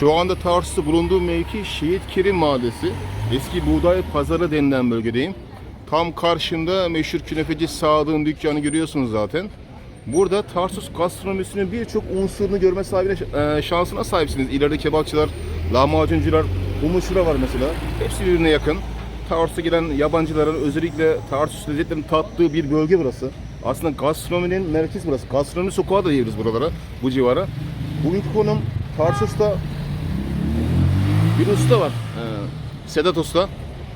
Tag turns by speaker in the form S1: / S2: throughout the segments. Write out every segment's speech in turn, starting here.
S1: Şu anda Tarsus'ta bulunduğum mevki Şehit Kerim Mahallesi. Eski Buğday Pazarı denilen bölgedeyim. Tam karşımda meşhur künefeci Sadık'ın dükkanı görüyorsunuz zaten. Burada Tarsus gastronomisinin birçok unsurunu görme sahibine, e, şansına sahipsiniz. İleride kebapçılar, lahmacuncular, humusçular var mesela. Hepsi birbirine yakın. Tarsus'a gelen yabancıların özellikle Tarsus lezzetlerini tattığı bir bölge burası. Aslında gastronominin merkezi burası. Gastronomi sokağı da diyebiliriz buralara, bu civara. Bugünkü konum Tarsus'ta bir usta var. Ee, Sedat Usta.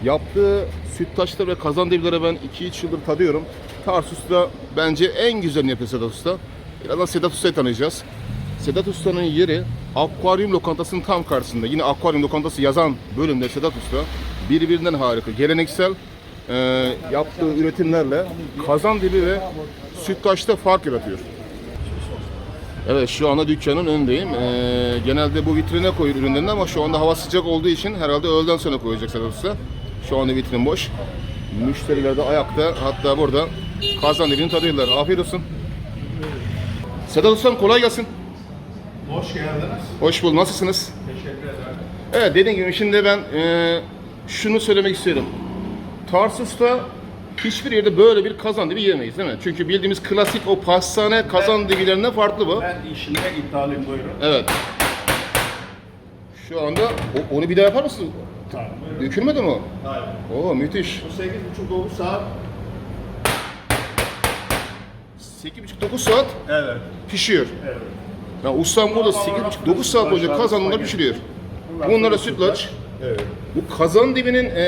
S1: Yaptığı sütlaçları ve kazandevleri ben 2-3 yıldır tadıyorum. Tarsus'ta bence en güzelini yapıyor Sedat Usta. Birazdan Sedat Usta'yı tanıyacağız. Sedat Usta'nın yeri akvaryum lokantasının tam karşısında. Yine akvaryum lokantası yazan bölümde Sedat Usta birbirinden harika. Geleneksel e, yaptığı üretimlerle kazandibi ve sütlaçta fark yaratıyor. Evet şu anda dükkanın önündeyim. Ee, genelde bu vitrine koyuyor ürünlerini ama şu anda hava sıcak olduğu için herhalde öğleden sonra koyacak Usta. Şu anda vitrin boş. Müşteriler de ayakta hatta burada kazan dibini tadıyorlar. Afiyet olsun. Sedat Ustam kolay gelsin.
S2: Hoş geldiniz.
S1: Hoş bulduk. Nasılsınız?
S2: Teşekkür ederim.
S1: Evet dediğim gibi şimdi ben e, şunu söylemek istiyorum. Tarsus'ta hiçbir yerde böyle bir kazan dibi yemeyiz değil mi? Çünkü bildiğimiz klasik o pastane kazan dibilerinden farklı bu.
S2: Ben işinde iddialıyım buyurun.
S1: Evet. Şu anda o- onu bir daha yapar mısın?
S2: Tamam. Buyurun.
S1: Dökülmedi mi o?
S2: Hayır.
S1: Oo müthiş.
S2: Bu 8.30-9 saat.
S1: 8,5-9 saat
S2: Evet.
S1: pişiyor.
S2: Evet.
S1: Ya ustam burada 8,5-9 saat boyunca kazanında pişiriyor. Bunlara sütlaç.
S2: Evet.
S1: Bu kazan dibinin e,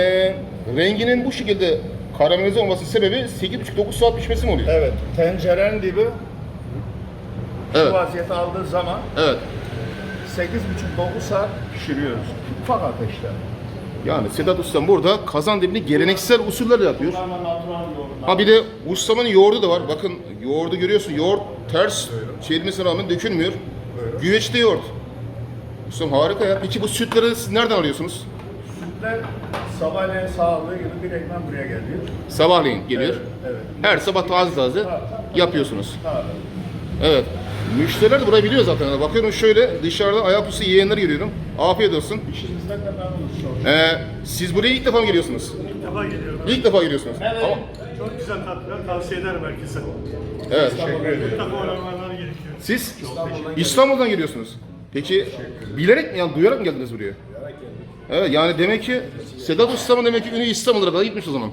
S1: renginin bu şekilde karamelize olması sebebi 8,5-9 saat pişmesi mi oluyor?
S2: Evet. Tencerenin dibi
S1: Evet.
S2: bu vaziyete aldığı zaman
S1: Evet.
S2: 8.30-9 saat pişiriyoruz. Ufak ateşte.
S1: Yani Sedat Ustam burada kazan dibini geleneksel usullerle yapıyor.
S2: Bunlarla natural yoğurtlar.
S1: Ha bir de ustamın yoğurdu da var. Bakın yoğurdu görüyorsun. Yoğurt ters çevirmesine rağmen dökülmüyor. Güveçli yoğurt. Ustam harika ya. Peki bu sütleri siz nereden alıyorsunuz?
S2: Sütler sabahleyin sağlığı gibi direktmen buraya geliyor.
S1: Sabahleyin geliyor.
S2: Evet.
S1: Her sabah taze taze yapıyorsunuz.
S2: Tabii.
S1: Evet. Müşteriler de burayı biliyor zaten. Bakıyorum şöyle dışarıda ayaküstü yiyenleri görüyorum. Afiyet olsun.
S2: İşimizden de memnunuz çok.
S1: Ee, siz buraya ilk defa mı geliyorsunuz?
S3: İlk defa geliyorum.
S1: İlk defa geliyorsunuz.
S2: Evet.
S1: Ama,
S3: Çok güzel tatlılar tavsiye ederim herkese.
S1: evet.
S2: Teşekkür ederim.
S3: Mutlaka uğramaları gerekiyor.
S1: Siz İstanbul'dan geliyorsunuz. Peki bilerek mi yani duyarak mı geldiniz buraya? Evet yani demek ki Sedat Usta'mın demek ki ünü İstanbul'a kadar gitmiş o zaman.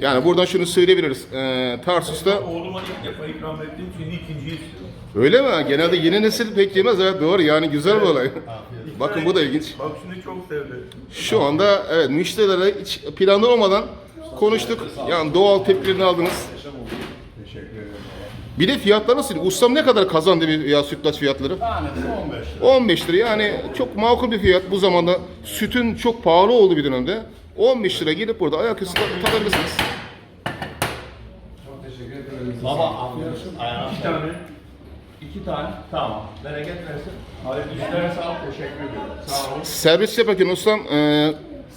S1: Yani buradan şunu söyleyebiliriz. Ee, Tarsus'ta
S3: Oğluma ilk defa ikram ettiğim için ikinciyi
S1: öyle mi? Genelde yeni nesil pek yemez. Evet doğru yani güzel bir olay. Bakın bu da ilginç.
S3: Bak şimdi çok sevdi.
S1: Şu anda evet müşterilere hiç planlı olmadan konuştuk. Yani doğal tepkilerini aldınız. Bir de fiyatlar nasıl? Ustam ne kadar kazandı bir ya sütlaç fiyatları?
S2: Tanesi 15 lira.
S1: 15 lira yani çok makul bir fiyat bu zamanda sütün çok pahalı olduğu bir dönemde 15 lira gelip burada ayaküstü tadabilirsiniz.
S4: Baba anlıyorsun.
S3: İki tane.
S4: İki tane. Tamam. Bereket versin.
S2: Hadi işlere sağlık. Teşekkür ediyorum.
S4: Sağ olun.
S1: Servis yaparken ustam e,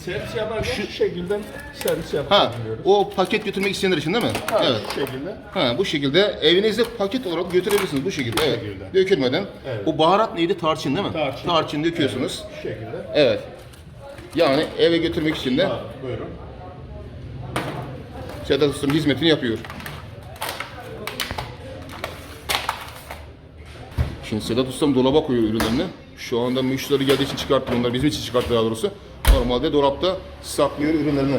S2: Servis yaparken şu şekilde servis
S1: ha
S2: yapabiliyoruz.
S1: o paket götürmek isteyenler için değil mi?
S2: Ha,
S1: Evet.
S2: Şu şekilde.
S1: Ha bu şekilde evinizde paket olarak götürebilirsiniz bu şekilde. Evet.
S2: şekilde.
S1: Dökülmeden.
S2: Evet.
S1: O baharat neydi? Tarçın değil mi?
S2: Tarçın.
S1: döküyorsunuz.
S2: Şu şekilde.
S1: Evet. Yani eve götürmek için de
S2: Ha, buyurun.
S1: Sedat Ustam hizmetini yapıyor. Şimdi Sedat Ustam dolaba koyuyor ürünlerini. Şu anda müşteri geldiği için çıkarttı bunları. Bizim için çıkarttı daha doğrusu. Normalde dolapta saklıyor ürünlerini.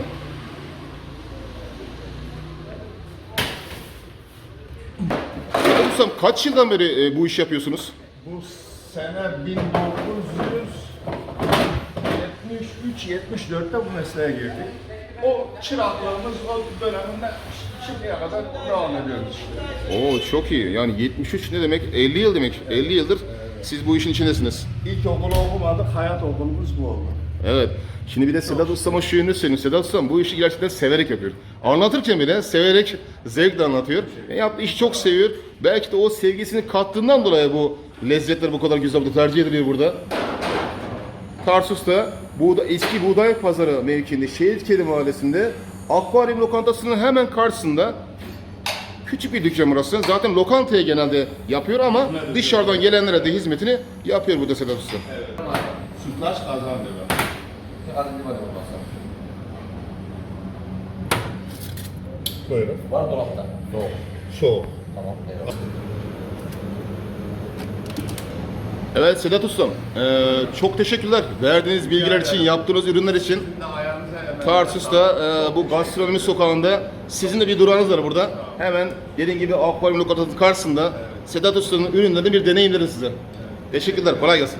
S1: Ustam kaç yıldan beri e, bu iş yapıyorsunuz?
S2: Bu sene 1973-74'te bu mesleğe girdik. O çıraklığımız o döneminde şimdiye kadar devam ediyoruz işte.
S1: Oo çok iyi. Yani 73 ne demek? 50 yıl demek. 50 yıldır siz bu işin içindesiniz.
S2: İlkokulu okumadık, hayat okulumuz bu oldu.
S1: Evet. Şimdi bir de Sedat Usta'ma şu yönünü söyleyeyim. Sedat Ustam bu işi gerçekten severek yapıyor. Anlatırken bile severek, zevkle anlatıyor. E, yaptığı işi çok seviyor. Belki de o sevgisini kattığından dolayı bu lezzetler bu kadar güzel burada tercih ediliyor burada. Tarsus'ta buğda, eski buğday pazarı mevkiinde Şehitkeli mahallesinde akvaryum lokantasının hemen karşısında Küçük bir dükkan burası. Zaten lokantaya genelde yapıyor ama dışarıdan gelenlere de hizmetini yapıyor burada Sedat Usta.
S4: Sütlaç kazan diyorlar.
S3: Buyurun.
S5: Var dolapta.
S3: Soğuk.
S5: Tamam. eyvallah.
S1: Evet Sedat Ustam, eee, çok teşekkürler. Verdiğiniz bilgiler için, yaptığınız ürünler için. Tarsus'ta eee, bu gastronomi sokağında sizin de bir durağınız var burada. Hemen dediğim gibi akvaryum lokantasının karşısında Sedat Usta'nın ürünlerini bir deneyimlerin size. Teşekkürler, kolay gelsin.